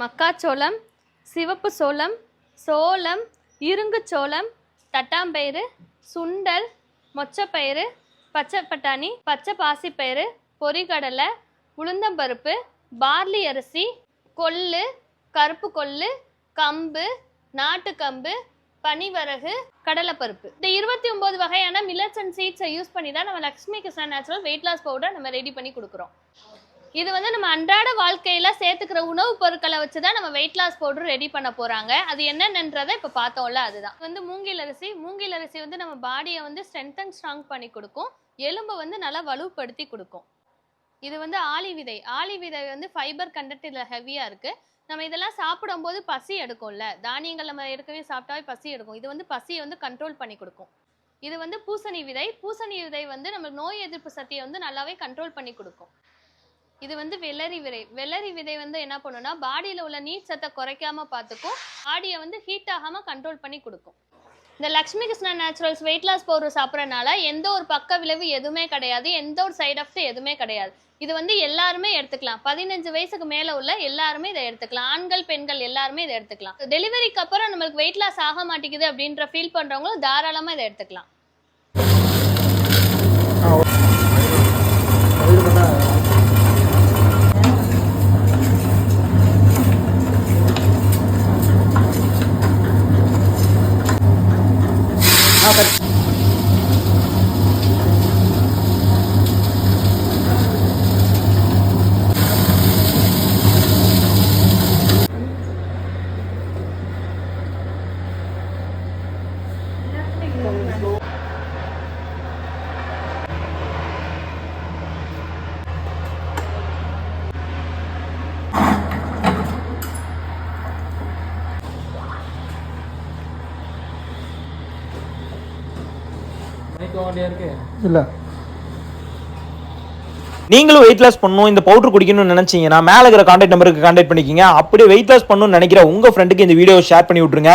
மக்காச்சோளம் சிவப்பு சோளம் சோளம் இருங்குச்சோளம் தட்டாம்பயிறு சுண்டல் மொச்சப்பயிறு பச்சை பட்டாணி பச்சை பாசிப்பயிறு பொறிகடலை உளுந்தம்பருப்பு பார்லி அரிசி கொள்ளு கருப்பு கொள்ளு கம்பு நாட்டுக்கம்பு பனிவரகு கடலைப்பருப்பு. இந்த இருபத்தி ஒன்பது வகையான மில்லட்ஸ் அண்ட் சீட்ஸை யூஸ் பண்ணி தான் நம்ம Lakshmi Krishna natural weight loss powder நம்ம ரெடி பண்ணி கொடுக்குறோம். இது வந்து நம்ம அன்றாட வாழ்க்கையில சேர்த்துக்கிற உணவுப் பொருட்களை வச்சு தான் நம்ம வெயிட் லாஸ் பவுடர் ரெடி பண்ண போறாங்க. அது என்னென்னன்றதை இப்போ பார்த்தோம்ல அதுதான். வந்து மூங்கில் அரிசி. மூங்கில் அரிசி வந்து நம்ம பாடியை வந்து ஸ்ட்ரென்த் அண்ட் ஸ்ட்ராங் பண்ணி கொடுக்கும். எலும்பை வந்து நல்லா வலுப்படுத்தி கொடுக்கும். இது வந்து ஆளி விதை ஆளி விதை வந்து ஃபைபர் கண்டக்ட் இதில் ஹெவியாக இருக்குது நம்ம இதெல்லாம் சாப்பிடும்போது பசி எடுக்கும்ல. தானியங்கள் நம்ம ஏற்கனவே சாப்பிட்டாவே பசி எடுக்கும். இது வந்து பசியை வந்து கண்ட்ரோல் பண்ணி கொடுக்கும். இது வந்து பூசணி விதை. பூசணி விதை வந்து நம்ம நோய் எதிர்ப்பு சக்தியை வந்து நல்லாவே கண்ட்ரோல் பண்ணி கொடுக்கும். இது வந்து வெள்ளரி விதை. வெள்ளரி விதை வந்து என்ன பண்ணுன்னா பாடியில் உள்ள நீர் சத்தை குறைக்காம பார்த்துக்கும். பாடியை வந்து ஹீட் ஆகாமல் கண்ட்ரோல் பண்ணி கொடுக்கும். இந்த Lakshmi Krishna naturals weight loss powder சாப்பிட்றனால எந்த ஒரு பக்க விளைவு எதுவுமே கிடையாது. எந்த ஒரு சைடு எஃபெக்ட் எதுவுமே கிடையாது. இது வந்து எல்லாருமே எடுத்துக்கலாம். பதினஞ்சு வயசுக்கு மேலே உள்ள எல்லாருமே இதை எடுத்துக்கலாம். ஆண்கள் பெண்கள் எல்லாருமே இதை எடுத்துக்கலாம். டெலிவரிக்கு அப்புறம் நம்மளுக்கு வெயிட் லாஸ் ஆக மாட்டேங்குது அப்படின்ற ஃபீல் பண்ணுறவங்களும் தாராளமாக இதை எடுத்துக்கலாம். Ah, pero... இல்லை. நீங்களும் வெயிட் லாஸ் பண்ணணும் இந்த பவுடர் குடிக்கணும்னு நினைச்சீங்கன்னா மேல இருக்கிற கான்டாக்ட் நம்பருக்கு கான்டாக்ட் பண்ணிக்கிங்க. அப்படியே வெயிட் லாஸ் பண்ணணும்னு நினைக்கிற உங்க ஃப்ரெண்டுக்கு இந்த வீடியோ ஷேர் பண்ணி விட்டுருங்க.